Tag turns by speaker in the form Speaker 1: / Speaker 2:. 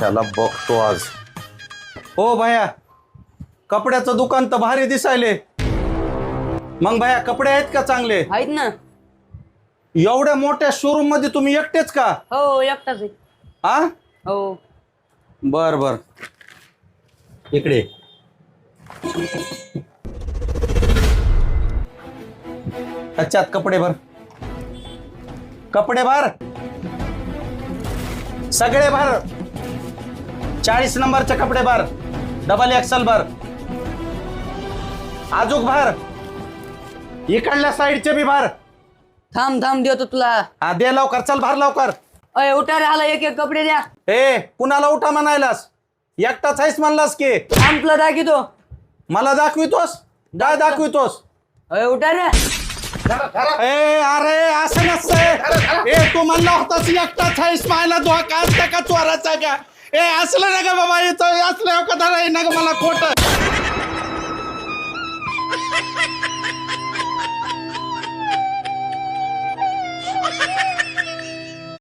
Speaker 1: त्याला बघतो आज. हो भया कपड्याचं दुकान तर भारी दिसायले. मग भया कपडे आहेत का चांगले?
Speaker 2: आहेत ना.
Speaker 1: एवढ्या मोठ्या शोरूममध्ये तुम्ही एकटेच का?
Speaker 2: हो एकटाच आहे.
Speaker 1: हा
Speaker 2: हो.
Speaker 1: बर बर. इकडे. त्याच्यात कपडे भर. कपडे भर. सगळे भर. चाळीस नंबरचे कपडे भर. डबल एक्सल भर. आजूक भर. इकडल्या साईडचे बी भर.
Speaker 2: थांब थांब देतो तुला.
Speaker 1: हा दे लवकर. चल भर लवकर.
Speaker 2: अय उठा रे आला एक एक कपडे द्या.
Speaker 1: ए कुणाला उठा म्हणायलास? एकटाच आहेस म्हणलास की?
Speaker 2: थांब तुला दाखवतो.
Speaker 1: मला दाखवितोस? काय दाखवितोस?
Speaker 2: अय उठा रे.
Speaker 1: ए अरे असं नसतंय. ए तू म्हणला होतास एकटाच आहेस मायला धोका असता का चोराचा का? ए असलं नका बाबा येतो असलं का धरा ना मला खोट.